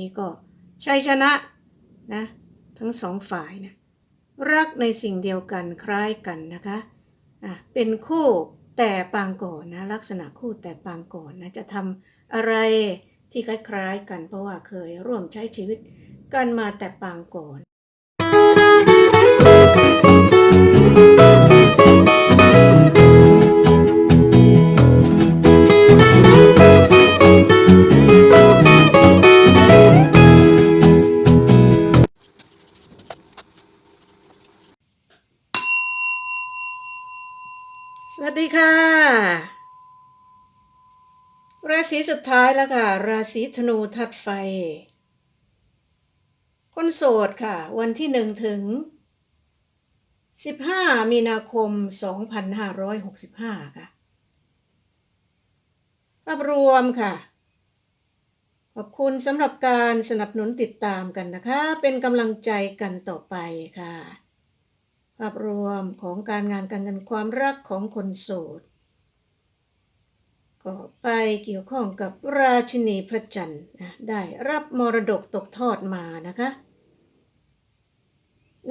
นี้ก็ชัยชนะนะทั้งสองฝ่ายนะรักในสิ่งเดียวกันคล้ายกันนะคะอะเป็นคู่แต่ปางก่อนนะลักษณะคู่แต่ปางก่อนนะจะทำอะไรที่คล้ายๆกันเพราะว่าเคยร่วมใช้ชีวิตกันมาแต่ปางก่อน วัสดีค่ะ ราศีสุดท้ายแล้วค่ะ ราศีธนูทัดไฟ คนโสดค่ะ วันที่หนึ่งถึง 15 มีนาคม 2565 ค่ะ ภาพรวมค่ะ ขอบคุณสำหรับการสนับสนุนติดตามกันนะคะ เป็นกำลังใจกันต่อไปค่ะ ภาพรวมของการงานการเงินความรักของคนโสดก็ไปเกี่ยวข้องกับราชินีพระจันทร์นะได้รับมรดกตกทอดมานะคะ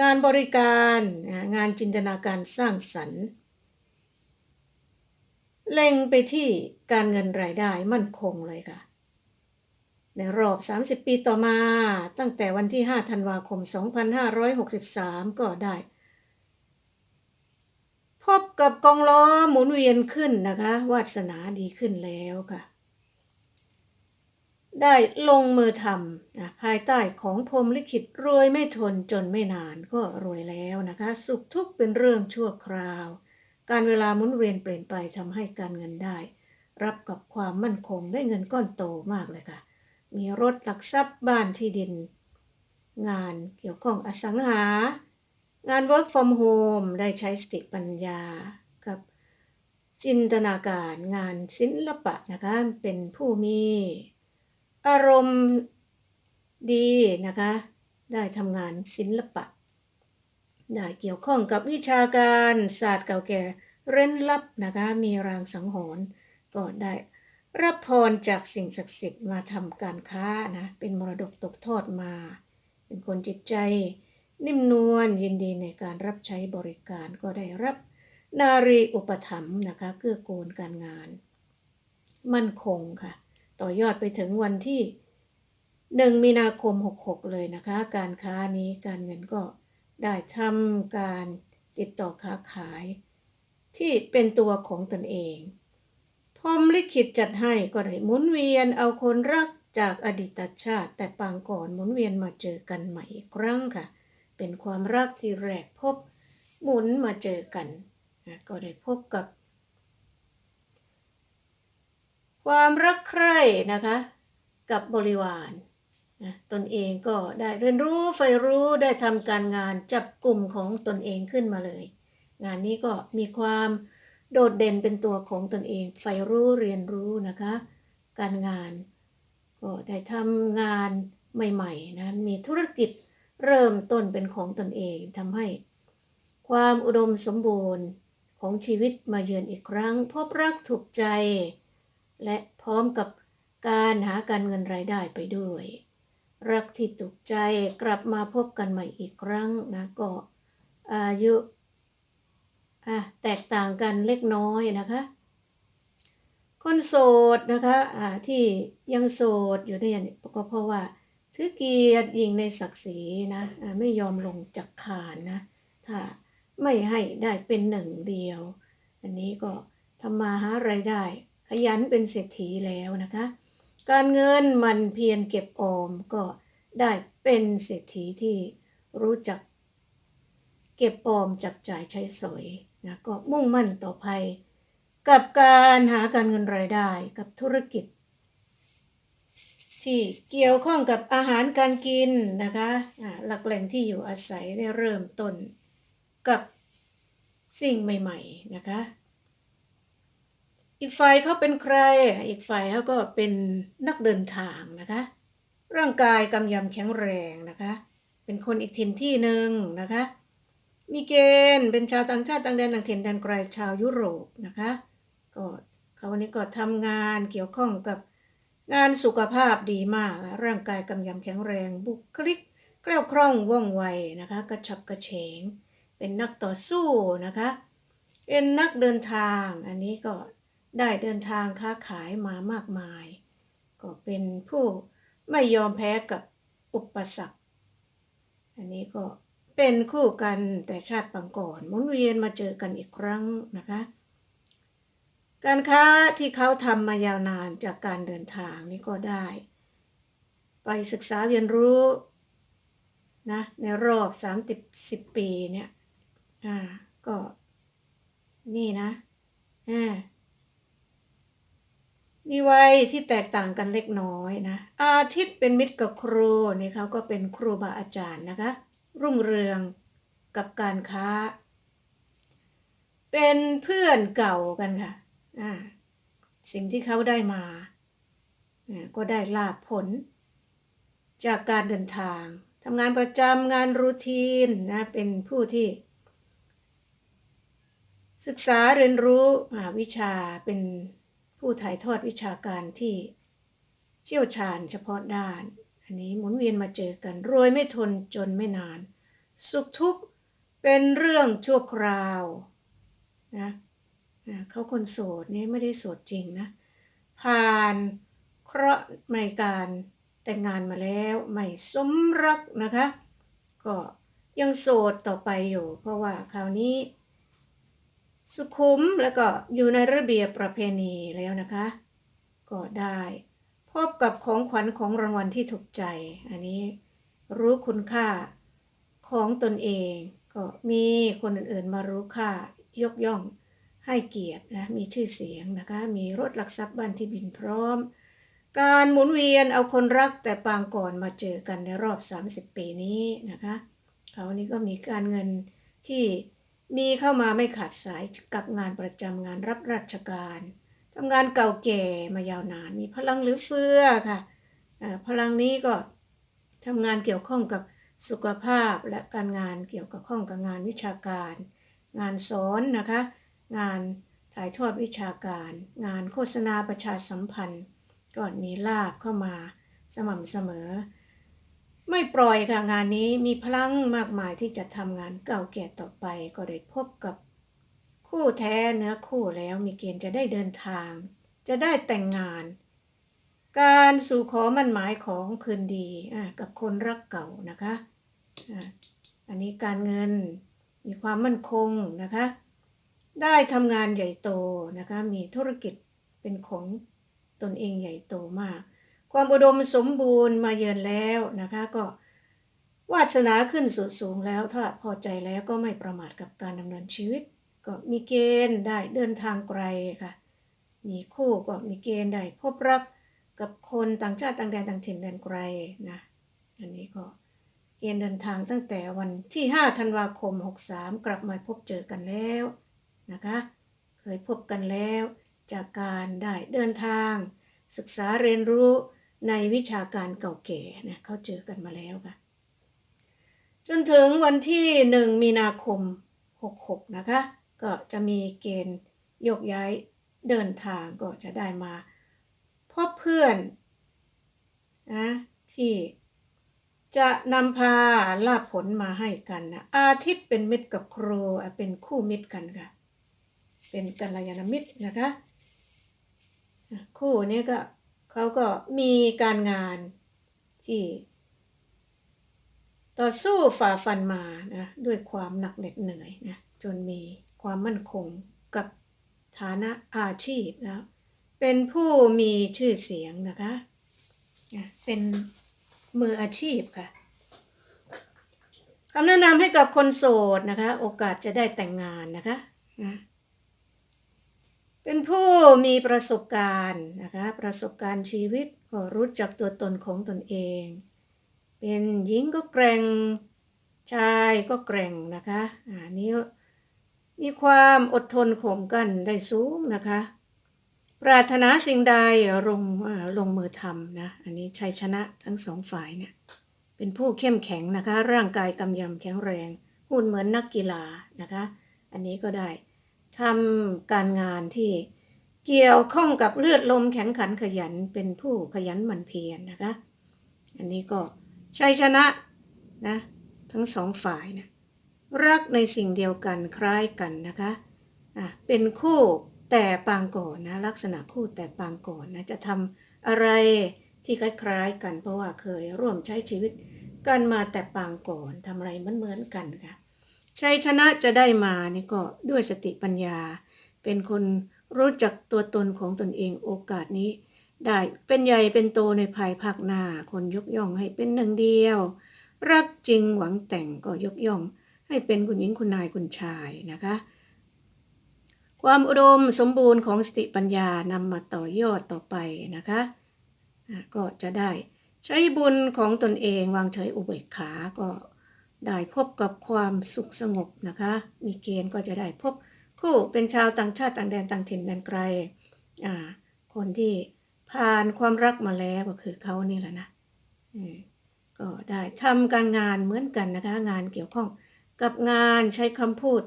งานบริการนะงานจินตนาการสร้างสรรค์ เล็งไปที่การเงินรายได้มั่นคงเลยค่ะ ในรอบ 30 ปีต่อมาตั้งแต่วันที่ 5 ธันวาคม 2563 ก็ได้ พบกับกองล้อหมุนเวียนขึ้นนะคะ วาสนาดีขึ้นแล้วค่ะ ได้ลงมือทำนะภายใต้ของพรมลิขิตรวยไม่ทนจนไม่นานก็รวยแล้วนะคะ สุขทุกข์เป็นเรื่องชั่วคราว การเวลาหมุนเวียนเปลี่ยนไปทำให้การเงินได้ รับกับความมั่นคงได้เงินก้อนโตมากเลยค่ะ มีรถหลักทรัพย์บ้านที่ดิน งานเกี่ยวข้องอสังหา งาน work from home ได้ใช้สติปัญญากับจินตนาการงานศิลปะนะคะเป็นผู้มีอารมณ์ดีนะคะ ได้ทำงานศิลปะ ได้เกี่ยวข้องกับวิชาการศาสตร์เก่าแก่เร้นลับนะคะ มีรางสังหรณ์ก็ได้รับพรจากสิ่งศักดิ์สิทธิ์มาทำการค้านะ เป็นมรดกตกทอดมา เป็นคนจิตใจ นิ่มนวลยินดีในการรับใช้บริการก็ได้รับ นารีอุปถัมภ์นะคะเกื้อกูลการงาน มั่นคงค่ะ ต่อยอดไปถึงวันที่ 1 มีนาคม 66 เลยนะคะ การค้านี้การเงินก็ได้ทำการติดต่อค้าขาย ที่เป็นตัวของตนเองพรมลิขิตจัดให้ก็ได้หมุนเวียนเอาคนรักจากอดีตชาติแต่ปางก่อนหมุนเวียนมาเจอกันใหม่อีกครั้งค่ะ เป็นความรักที่แรกพบหมุนมาเจอกันนะก็ได้พบกับ ความรักใคร่นะคะ กับบริวารนะตนเองก็ได้เรียนรู้ใฝ่รู้ได้ทำการงานจับกลุ่มของตนเองขึ้นมาเลย งานนี้ก็มีความโดดเด่นเป็นตัวของตนเองใฝ่รู้เรียนรู้นะคะ การงานก็ได้ทำงานใหม่ๆนะมีธุรกิจ เริ่มต้นเป็นของตนเองทำให้ ความอุดมสมบูรณ์ของชีวิตมาเยือนอีกครั้ง พบรักถูกใจ และพร้อมกับการหาการเงินรายได้ไปด้วย รักที่ถูกใจกลับมาพบกันใหม่อีกครั้งนะก็อายุแตกต่างกันเล็กน้อยนะคะ คนโสดนะคะที่ยังโสดอยู่เนี่ยก็เพราะว่า ถือเกียรติยิงในศักดิ์ศรีนะไม่ยอมลงจากคานนะถ้าไม่ให้ได้เป็นหนึ่งเดียว อันนี้ก็ทำมาหารายได้ ขยันเป็นเศรษฐีแล้วนะคะ การเงินมันเพียรเก็บออมก็ได้เป็นเศรษฐีที่รู้จัก เก็บออมจับจ่ายใช้สอยนะก็มุ่งมั่นต่อไปกับการหาการเงินรายได้กับธุรกิจ ที่เกี่ยวข้องกับอาหารการกินนะคะหลักแหล่งที่อยู่อาศัยได้เริ่มต้นกับสิ่งใหม่ๆนะคะ อีกฝ่ายเขาเป็นใคร อีกฝ่ายเขาก็เป็นนักเดินทางนะคะ ร่างกายกำยำแข็งแรงนะคะ เป็นคนอีกถิ่นที่หนึ่งนะคะ มีเกณฑ์เป็นชาวต่างชาติต่างแดนต่างถิ่นแดนไกลชาวยุโรปนะคะ ก็เขาวันนี้ก็ทำงานเกี่ยวข้องกับ งานสุขภาพดีมาก ร่างกายกำยำแข็งแรงบุคลิกแกล้วคล่องว่องไวนะคะกระฉับกระเฉง เป็นนักต่อสู้นะคะเป็นนักเดินทางอันนี้ก็ได้เดินทางค้าขายมามากมาย ก็เป็นผู้ไม่ยอมแพ้กับอุปสรรค อันนี้ก็เป็นคู่กันแต่ชาติปังก่อนหมุนเวียนมาเจอกันอีกครั้งนะคะ การค้าที่เขาทำมายาวนานจากการเดินทางนี่ก็ได้ ไปศึกษาเรียนรู้นะในรอบ30 10 ปีเนี่ยอ่าก็นี่นะอ่ามีวัยที่แตกต่างกันเล็กน้อยนะ อาทิตย์เป็นมิตรกับครูนี่เขาก็เป็นครูบาอาจารย์นะคะ รุ่งเรืองกับการค้า เป็นเพื่อนเก่ากันค่ะ สิ่งที่เขาได้มา ก็ได้ลาบผล จากการเดินทางทำงานประจำงานรูทีนนะเป็นผู้ที่ ศึกษาเรียนรู้วิชาเป็นผู้ถ่ายทอดวิชาการที่เชี่ยวชาญเฉพาะด้าน อันนี้หมุนเวียนมาเจอกัน รวยไม่ทนจนไม่นาน สุขทุกข์เป็นเรื่องชั่วคราวนะ เขาคนโสดนี่ไม่ได้โสดจริงนะ ผ่านเคราะห์ในการแต่งงานมาแล้วไม่สมรักนะคะ ก็ยังโสดต่อไปอยู่ เพราะว่าคราวนี้ สุขุมแล้วก็อยู่ในระเบียบประเพณีแล้วนะคะ ก็ได้พบกับของขวัญของรางวัลที่ถูกใจ อันนี้รู้คุณค่าของตนเอง ก็มีคนอื่นๆมารู้ค่ายกย่อง ให้เกียรตินะมีชื่อเสียงนะคะมีรถหลักทรัพย์บ้านที่บินพร้อม การหมุนเวียนเอาคนรักแต่ปางก่อนมาเจอกันในรอบ 30 ปีนี้นะคะเขานี้ก็มีการเงินที่มีเข้ามาไม่ขาดสายกับงานประจำงานรับราชการทำงานเก่าแก่มายาวนานมีพลังหรือเฟือค่ะพลังนี้ก็ทำงานเกี่ยวข้องกับสุขภาพและการงานเกี่ยวกับข้องกับงานวิชาการ งานสอนนะคะ งานถ่ายทอดวิชาการ งานโฆษณาประชาสัมพันธ์ก็มีลาบเข้ามาสม่ำเสมอ ไม่ปล่อยค่ะงานนี้มีพลังมากมายที่จะทำงานเก่าแก่ต่อไปก็ได้พบกับคู่แท้เนื้อคู่แล้วมีเกณฑ์จะได้เดินทาง จะได้แต่งงาน การสู่ขอมั่นหมายของคืนดีกับคนรักเก่านะคะ อันนี้การเงินมีความมั่นคงนะคะ ได้ทำงานใหญ่โตนะคะมีธุรกิจเป็นของตนเองใหญ่โตมาก ความอุดมสมบูรณ์มาเยือนแล้วนะคะก็วาสนาขึ้นสู่สูงแล้วถ้าพอใจแล้วก็ไม่ประมาทกับการดำเนินชีวิต ก็มีเกณฑ์ได้เดินทางไกลค่ะ มีคู่ก็มีเกณฑ์ได้พบรักกับคนต่างชาติต่างแดนต่างถิ่นแดนไกลนะอันนี้ก็เกณฑ์เดินทางตั้งแต่วันที่ 5 ธันวาคม 63 กลับมาพบเจอกันแล้ว นะคะเคยพบกันแล้วจากการได้เดินทาง ศึกษาเรียนรู้ในวิชาการเก่าแก่นะเขาเจอกันมาแล้วค่ะ จนถึงวันที่ 1 มีนาคม 66 นะคะ ก็จะมีเกณฑ์ยกย้ายเดินทางก็จะได้มา พบเพื่อนนะที่จะนำพาลาผลมาให้กันนะอาทิตย์เป็นมิตรกับครูเป็นคู่มิตรกันค่ะ เป็นกัลยาณมิตรนะคะคู่นี้ก็เขาก็มีการงานที่ ต่อสู้ฝ่าฟันมานะด้วยความหนักเหน็ดเหนื่อยนะจนมีความมั่นคงกับฐานะอาชีพแล้วเป็นผู้มีชื่อเสียงนะคะอะเป็นมืออาชีพค่ะคำแนะนำให้กับคนโสดนะคะ โอกาสจะได้แต่งงานนะคะนะ เป็นผู้มีประสบการณ์นะคะประสบการณ์ชีวิตก็รู้จักตัวตนของตนเอง เป็นหญิงก็แกร่งชายก็แกร่งนะคะอ่านี้มีความอดทนข่มกันได้สูงนะคะ ปรารถนาสิ่งใดลงลงมือทำนะอันนี้ชัยชนะทั้งสองฝ่ายเนี่ยเป็นผู้เข้มแข็งนะคะ ร่างกายกำยำแข็งแรงหุ่นเหมือนนักกีฬานะคะ อันนี้ก็ได้ ทำการงานที่เกี่ยวข้องกับเลือดลมแข็งขันขยันเป็นผู้ขยันหมั่นเพียรนะคะ อันนี้ก็ชัยชนะนะทั้งสองฝ่ายนะรักในสิ่งเดียวกันคล้ายกันนะคะอะเป็นคู่แต่ปางก่อนนะลักษณะคู่แต่ปางก่อนนะจะทำอะไรที่คล้ายๆกันเพราะว่าเคยร่วมใช้ชีวิตกันมาแต่ปางก่อนทำอะไรเหมือนๆกันค่ะ ชัยชนะจะได้มานี่ก็ด้วยสติปัญญา เป็นคนรู้จักตัวตนของตนเองโอกาสนี้ ได้เป็นใหญ่เป็นโตในภายภาคหน้า คนยกย่องให้เป็นหนึ่งเดียว รักจริงหวังแต่งก็ยกย่อง ให้เป็นคุณหญิงคุณนายคุณชายนะคะ ความอุดมสมบูรณ์ของสติปัญญานำมาต่อยอดต่อไปนะคะก็จะได้ใช้บุญของตนเองวางเฉยอุเบกขาก็ ได้พบกับความสุขสงบนะคะ มีเกณฑ์ก็จะได้พบคู่เป็นชาวต่างชาติต่างแดนต่างถิ่นแดนไกล อ่า คนที่ผ่านความรักมาแล้วก็คือเขานี่แหละนะอืมก็ได้ทำการงานเหมือนกันนะคะ งานเกี่ยวข้องกับงานใช้คำพูด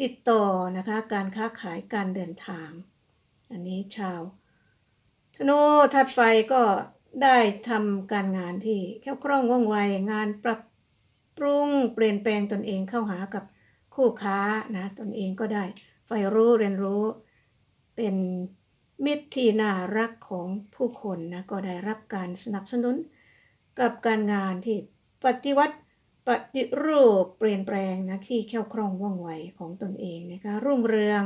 ติดต่อนะคะ การค้าขายการเดินทาง อันนี้ชาวธนูทัดไฟก็ได้ทำการงานที่แคล่คล่องว่องไวงานปรับ ปรุงเปลี่ยนแปลงตนเองเข้าหากับคู่ค้านะตนเองก็ได้ใฝ่รู้เรียนรู้ เป็นมิตรที่น่ารักของผู้คนนะก็ได้รับการสนับสนุน กับการงานที่ปฏิวัติปฏิรูปเปลี่ยนแปลงนะที่แคล่วคล่องว่องไวของตนเองนะคะรุ่งเรือง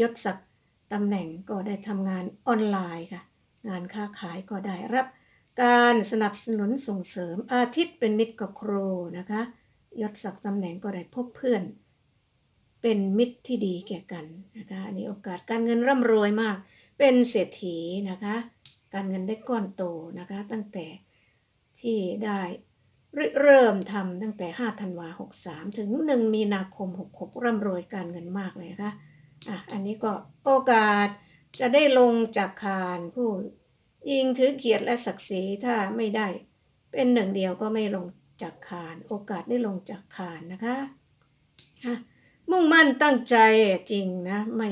ยศศักดิ์ตำแหน่งก็ได้ทำงานออนไลน์ค่ะ งานค้าขายก็ได้รับ การสนับสนุนส่งเสริมอาทิตย์เป็นมิตรกับครูนะคะยศศักดิ์ตำแหน่งก็ได้พบเพื่อน เป็นมิตรที่ดีแก่กันนะคะอันนี้โอกาสการเงินร่ำรวยมาก เป็นเศรษฐีนะคะการเงินได้ก้อนโตนะคะตั้งแต่ที่ได้เริ่มทำตั้งแต่ 5 ธันวา 63 ถึง 1 มีนาคม 66 ร่ำรวยการเงินมากเลยนะคะอะอันนี้ก็โอกาสจะได้ลงจากคานผู้ ยิงถือเกียรติและศักดิ์ศรีถ้าไม่ได้ เป็นหนึ่งเดียวก็ไม่ลงจากคาน โอกาสได้ลงจากคานนะคะอะมุ่งมั่นตั้งใจจริงนะไม่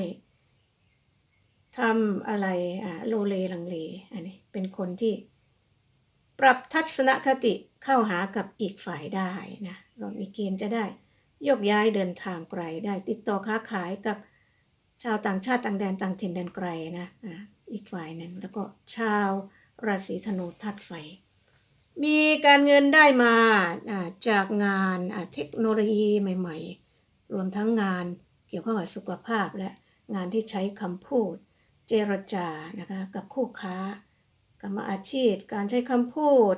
ทำอะไรอะโลเลลังเลอันนี้เป็นคนที่ปรับทัศนคติเข้าหากับอีกฝ่ายได้นะเรามีเกณฑ์จะได้ยกย้ายเดินทางไกลได้ติดต่อค้าขายกับชาวต่างชาติต่างแดนต่างถิ่นแดนไกลนะ อีกฝ่ายหนึ่ง แล้วก็ชาวราศีธนูธาตุไฟ มีการเงินได้มาจากงานเทคโนโลยีใหม่ ๆ รวมทั้งงานเกี่ยวข้องกับสุขภาพและงานที่ใช้คำพูด เจรจานะคะกับคู่ค้ากรรมอาชีพ การใช้คำพูด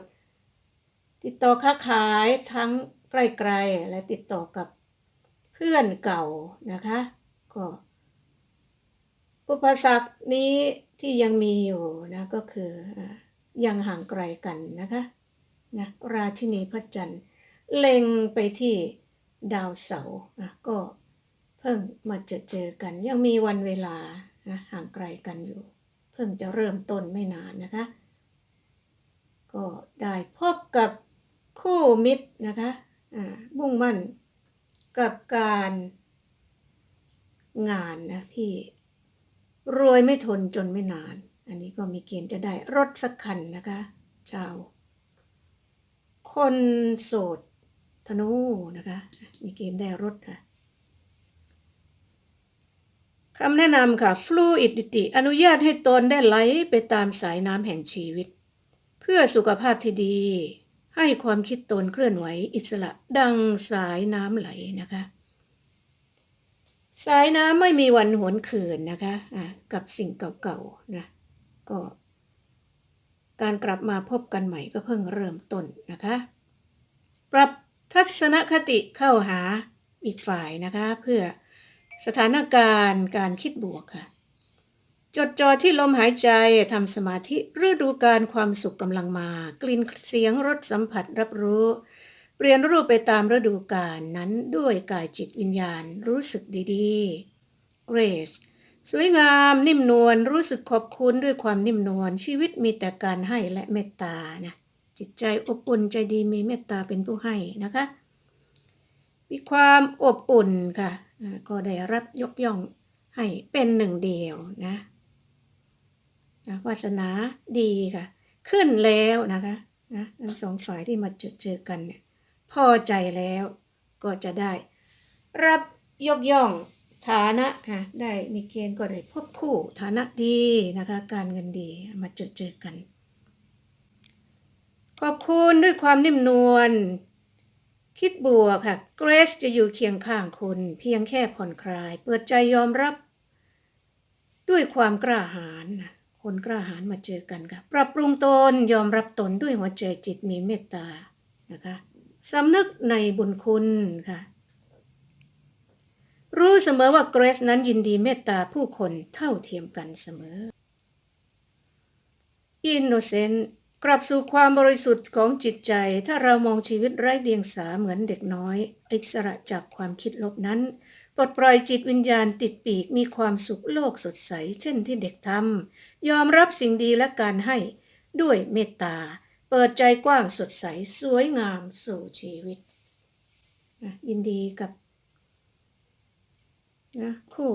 ติดต่อค้าขายทั้งใกล้ๆและติดต่อกับเพื่อนเก่านะคะก็อุปสรรคนี้ ที่ยังมีอยู่นะก็คืออยังห่างไกลกันนะคะนะราชินีพระจันทร์เล็งไปที่ดาวเสาร์อะก็เพิ่งมาเจอเจอกัน ยังมีวันเวลานะห่างไกลกันอยู่ เพิ่งจะเริ่มต้นไม่นานนะคะ ก็ได้พบกับคู่มิตรนะคะมุ่งมั่นกับการงานนะพี่ รวยไม่ทนจนไม่นาน อันนี้ก็มีเกณฑ์จะได้รถสักคันนะคะชาว คนโสดธนูนะคะ มีเกณฑ์ได้รถค่ะคำแนะนำค่ะ Fluidity อนุญาตให้ตนได้ไหลไปตามสายน้ำแห่งชีวิต เพื่อสุขภาพที่ดี ให้ความคิดตนเคลื่อนไหวอิสระดังสายน้ำไหลนะคะ สายน้ำไม่มีวันหวนคืนนะคะอะกับสิ่งเก่าๆนะก็การกลับมาพบกันใหม่ก็เพิ่งเริ่มต้นนะคะ ปรับทัศนคติเข้าหาอีกฝ่ายนะคะ เพื่อสถานการณ์การคิดบวกค่ะ จดจ่อที่ลมหายใจทำสมาธิฤดูการความสุขกำลังมา กลิ่นเสียงรสสัมผัสรับรู้ เปลี่ยนรูปไปตามฤดูกาลนั้นด้วยกายจิตวิญญาณรู้สึกดีๆ Grace สวยงามนิ่มนวลรู้สึกขอบคุณด้วยความนิ่มนวลชีวิตมีแต่การให้และเมตตานะจิตใจอบอุ่นใจดีมีเมตตาเป็นผู้ให้นะคะ มีความอบอุ่นค่ะก็ได้รับยกย่องให้เป็นหนึ่งเดียวนะนะวาสนาดีค่ะ ขึ้นแล้วนะคะนะทั้งสองฝ่ายที่มาเจอกันเนี่ย พอใจแล้ว ก็จะได้ รับยกย่องฐานะค่ะได้มีเกณฑ์ก็ได้พบคู่ฐานะดีนะคะ การเงินดีมาเจอเจอกัน ขอบคุณด้วยความนิ่มนวลคิดบวกค่ะเกรซจะอยู่เคียงข้างคุณ เพียงแค่ผ่อนคลาย เปิดใจยอมรับ ด้วยความกล้าหาญนคนกล้าหาญมาเจอกันค่ะ ปรับปรุงตนยอมรับตนด้วยหัวใจจิตมีเมตตานะคะ สำนึกในบุญคุณค่ะ รู้เสมอว่าเกรซนั้นยินดีเมตตาผู้คนเท่าเทียมกันเสมออินโนเซนต์กลับสู่ความบริสุทธิ์ของจิตใจ ถ้าเรามองชีวิตไร้เดียงสาเหมือนเด็กน้อย อิสระจากความคิดลบนั้น ปลดปล่อยจิตวิญญาณติดปีกมีความสุขโลกสดใส เช่นที่เด็กทำยอมรับสิ่งดีและการให้ด้วยเมตตา ปิดใจกว้างสดใสสวยงามสู่ชีวิตนะยินดีกับนะคู่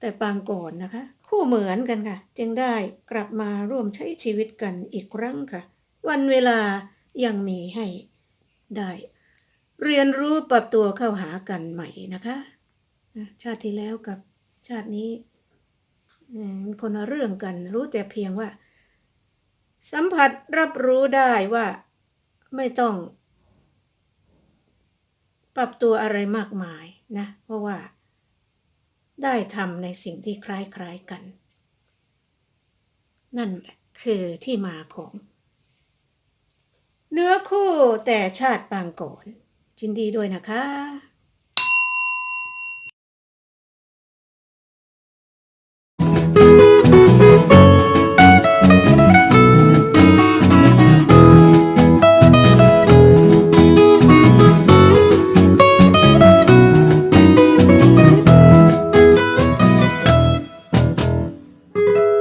แต่ปางก่อนนะคะ คู่เหมือนกันค่ะ จึงได้กลับมาร่วมใช้ชีวิตกันอีกครั้งค่ะ วันเวลายังมีให้ได้ เรียนรู้ปรับตัวเข้าหากันใหม่นะคะนะชาติที่แล้วกับชาตินี้คนละเรื่องกันรู้แต่เพียงว่า สัมผัสรับรู้ได้ว่าไม่ต้อง ปรับตัวอะไรมากมายนะ เพราะว่า ได้ทำในสิ่งที่คล้ายๆกัน นั่นแหละคือที่มาของ เนื้อคู่แต่ชาติปางก่อนยินดีด้วยนะคะ